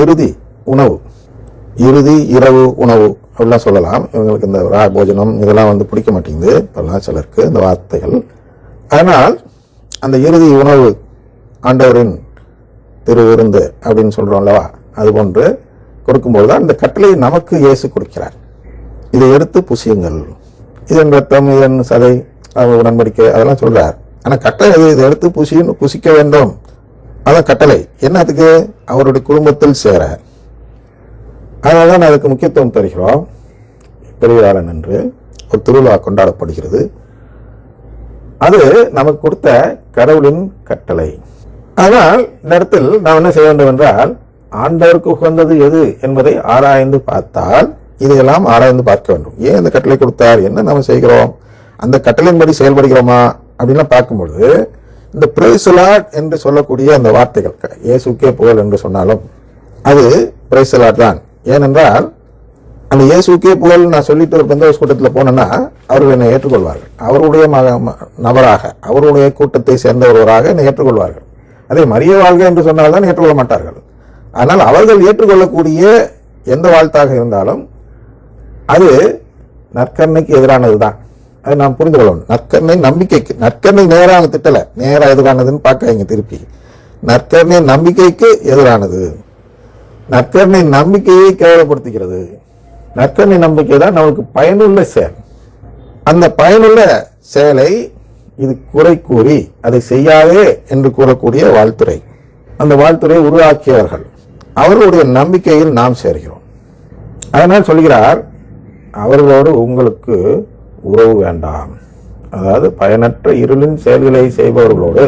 இறுதி உணவு. இறுதி இரவு உணவு அப்படிலாம் சொல்லலாம். இவங்களுக்கு இந்த ரா போஜனம் இதெல்லாம் வந்து பிடிக்க மாட்டேங்குது. இப்பெல்லாம் சிலருக்கு இந்த வார்த்தைகள். அதனால் அந்த இறுதி உணவு ஆண்டவரின் திரு விருந்து அப்படின்னு சொல்கிறோம் அல்லவா? அது போன்று கொடுக்கும்போது தான் இந்த கட்டளையை நமக்கு இயேசு கொடுக்கிறார். இதை எடுத்து புசியுங்கள். இதன் ரத்தம் இதன் சதை உடன்படிக்கை அதெல்லாம் சொல்கிறார் ஆனால் கட்டளை இதை எடுத்து புசின்னு புசிக்க வேண்டும். அதான் கட்டளை. என்னத்துக்கு? அவருடைய குடும்பத்தில் சேர. அதனால தான் அதுக்கு முக்கியத்துவம் தருகிறோம். பெரியவாளன் என்று ஒரு திருவிழா கொண்டாடப்படுகிறது. அது நமக்கு கொடுத்த கடவுளின் கட்டளை. ஆனால் இந்த இடத்தில் நாம் என்ன செய்ய வேண்டும் என்றால் ஆண்டவருக்கு உகந்தது எது என்பதை ஆராய்ந்து பார்த்தால் இதையெல்லாம் ஆராய்ந்து பார்க்க வேண்டும். ஏன் இந்த கட்டளை கொடுத்தார்? என்ன நம்ம செய்கிறோம்? அந்த கட்டளையின்படி செயல்படுகிறோமா? அப்படின்லாம் பார்க்கும்பொழுது இந்த பிரேசலாட் என்று சொல்லக்கூடிய அந்த வார்த்தைகள் இயேசுக்கே புகழ் என்று சொன்னாலும் அது பிரேசலாட் தான். ஏனென்றால் அந்த இயேசுக்கே புகழ் நான் சொல்லிட்டு ஒரு பெந்தோஸ் கூட்டத்தில் போனேன்னா அவர்கள் என்னை ஏற்றுக்கொள்வார்கள். அவருடைய மக ம- நபராக அவருடைய கூட்டத்தை சேர்ந்த ஒருவராக என்னை ஏற்றுக்கொள்வார்கள். அதே மரிய வாழ்க என்று சொன்னால்தான் ஏற்றுக்கொள்ள மாட்டார்கள். ஆனால் அவர்கள் ஏற்றுக்கொள்ளக்கூடிய எந்த வாழ்த்தாக இருந்தாலும் அது நற்கண்ணைக்கு எதிரானது தான் அதை நாம் புரிந்து கொள்ளணும் நற்கருணை நம்பிக்கைக்கு நற்கருணை நேராக திட்டல. நேராக எதிரானதுன்னு பார்க்காதீங்க திருப்பி. நற்கருணை நம்பிக்கைக்கு எதிரானது. நற்கருணை நம்பிக்கையை கேவலப்படுத்துகிறது. நற்கருணை நம்பிக்கை தான் நமக்கு பயனுள்ள செயல். அந்த பயனுள்ள செயலை இது குறை கூறி அதை செய்யாதே என்று கூறக்கூடிய வாழ்த்துறை. அந்த வாழ்த்துறை உருவாக்கியவர்கள். அவர்களுடைய நம்பிக்கையில் நாம் சேர்கிறோம். அதனால் சொல்கிறார் அவர்களோடு உங்களுக்கு உறவு வேண்டாம். அதாவது பயனற்ற இருளின் செயல்களை செய்பவர்களோடு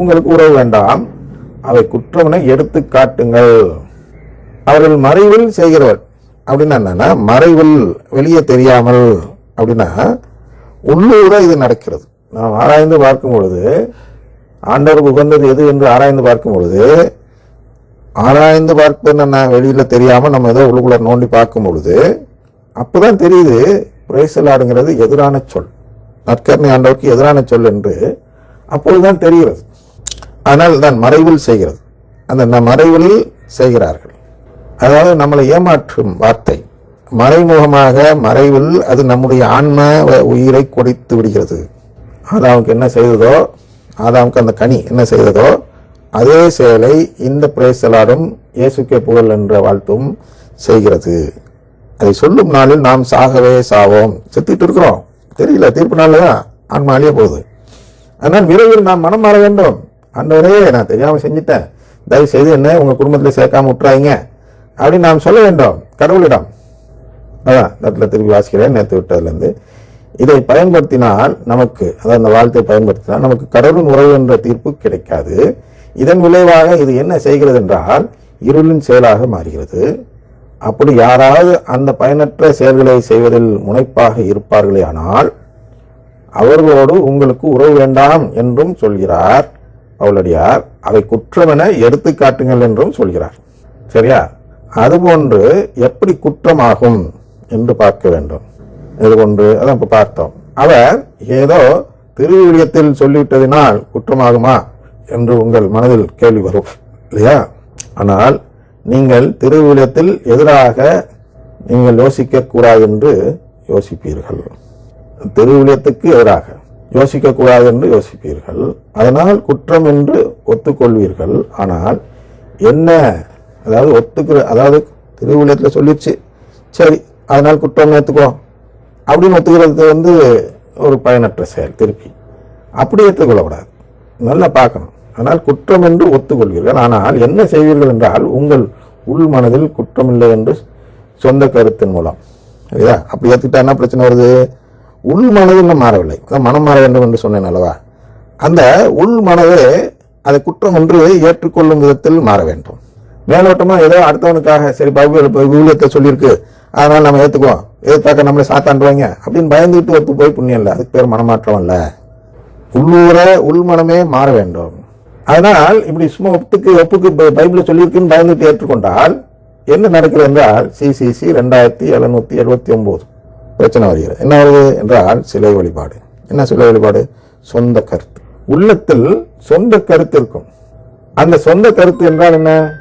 உங்களுக்கு உறவு வேண்டாம். அவை குற்றவனை எடுத்து காட்டுங்கள். அவர்கள் மறைவில் செய்கிறவர். அப்படின்னா என்னன்னா மறைவில் வெளியே தெரியாமல் அப்படின்னா உள்ளூர இது நடக்கிறது. நாம் ஆராய்ந்து பார்க்கும் பொழுது ஆண்டவருக்கு உகந்தது எது என்று ஆராய்ந்து பார்க்கும் பொழுது ஆராய்ந்து பார்ப்பது என்ன வெளியில் தெரியாமல் நம்ம ஏதோ உள்ளுக்குள்ள நோண்டி பார்க்கும் பொழுது அப்பதான் தெரியுது பிரேசலாடுங்கிறது எதிரான சொல். நற்கருணை ஆண்டவருக்கு எதிரான சொல் என்று அப்பொழுதுதான் தெரிகிறது. ஆனால் தான் மறைவில் செய்கிறது. அந்த மறைவில் செய்கிறார்கள். அதாவது நம்மளை ஏமாற்றும் வார்த்தை. மறைமுகமாக மறைவில் அது நம்முடைய ஆன்ம வ- உயிரை கொடித்து விடுகிறது. ஆதாமுக்கு என்ன செய்ததோ ஆதாமுக்கு அந்த கனி என்ன செய்ததோ அதே செயலை இந்த பிரேசலாடும் இயேசுக்கே புகழ் என்ற வாழ்த்தும் செய்கிறது. அதை சொல்லும் நாளில் நாம் சாகவே சாவோம். செத்துட்டு இருக்கிறோம். தெரியல தீர்ப்பு நாளில் தான் ஆன்மா அழிய போகுது. ஆனால் விரைவில் நாம் மனம் மாற வேண்டும். ஆண்டவரே நான் தெரியாமல் செஞ்சிட்டேன். தயவு செய்து என்ன உங்கள் குடும்பத்தில் சேர்க்காம விட்டுறாங்க அப்படின்னு நாம் சொல்ல வேண்டும். கடவுளிடம். அதான் இந்த இடத்துல திருப்பி வாசிக்கிறேன். நேற்று விட்டதுலேருந்து. இதை பயன்படுத்தினால் நமக்கு அதாவது அந்த வாழ்த்தை பயன்படுத்தினால் நமக்கு கடவுளின் உறவு என்ற தீர்ப்பு கிடைக்காது. இதன் விளைவாக இது என்ன செய்கிறது என்றால் இருளின் செயலாக மாறுகிறது. அப்படி யாராவது அந்த பயனற்ற செயல்களை செய்வதில் முனைப்பாக இருப்பார்களே ஆனால் அவர்களோடு உங்களுக்கு உறவு வேண்டாம் என்றும் சொல்கிறார் பவுலடியார் அவை குற்றமென எடுத்து காட்டுங்கள் என்றும் சொல்கிறார். சரியா? அதுபோன்று எப்படி குற்றமாகும் என்று பார்க்க வேண்டும். இது ஒன்று அதான் இப்போ பார்த்தோம். அவர் ஏதோ திருவிழியத்தில் சொல்லிவிட்டதினால் குற்றமாகுமா என்று உங்கள் மனதில் கேள்வி வரும் இல்லையா? ஆனால் நீங்கள் திருவிழியத்தில் எதிராக நீங்கள் யோசிக்க கூடாது என்று யோசிப்பீர்கள். திருவிழியத்துக்கு எதிராக யோசிக்கக்கூடாது என்று யோசிப்பீர்கள். அதனால் குற்றம் என்று ஒத்துக்கொள்வீர்கள். ஆனால் என்ன அதாவது ஒத்துக்கிற அதாவது திருவிழியத்தில் சொல்லிடுச்சு சரி அதனால் குற்றம் ஏற்றுக்கோ அப்படின்னு ஒத்துக்கிறது வந்து ஒரு பயனற்ற செயல் திருப்பி. அப்படி ஏற்றுக்கொள்ளக்கூடாது நல்லா பார்க்கணும். ஆனால் குற்றம் என்று ஒத்துக்கொள்வீர்கள் ஆனால் என்ன செய்வீர்கள் என்றால் உங்கள் உள் மனதில் குற்றமில்லை என்று சொந்த கருத்தின் மூலம். சரியா? அப்படி ஏற்றுக்கிட்டா என்ன பிரச்சனை வருது? உள் மனது இன்னும் மாறவில்லை. அதான் மனம் மாற வேண்டும் என்று சொன்னேன் அல்லவா? அந்த உள் மனதே அதை குற்றம் என்று ஏற்றுக்கொள்ளும் விதத்தில் மாற வேண்டும். மேலோட்டமாக ஏதோ அடுத்தவனுக்காக சரி பைபிள் விவிலியத்தை சொல்லியிருக்கு. அதனால் நம்ம ஏற்றுக்குவோம் எதிர்த்தாக்க நம்மளை சாத்தாண்டுவாங்க? அப்படின்னு பயந்துட்டு ஒத்து போய் புண்ணியம் இல்லை. அதுக்கு பேர் மனமாற்றம் இல்லை உள்ளூர உள்மனமே மாற வேண்டும். அதனால் இப்படி சும்மா ஒப்புக்கு ஒப்புக்கு பை- சொல்லியிருக்குன்னு பயந்துட்டு ஏற்றுக்கொண்டால் என்ன நடக்கிறது என்றால் சிசிசி ரெண்டாயிரத்தி எழுநூத்தி எழுபத்தி ஒன்பது பிரச்சனை வருகிறது. என்ன வருது என்றால் சிலை வழிபாடு. என்ன சிலை வழிபாடு? சொந்த கருத்து. உள்ளத்தில் சொந்த கருத்து இருக்கும். அந்த சொந்த கருத்து என்றால் என்ன?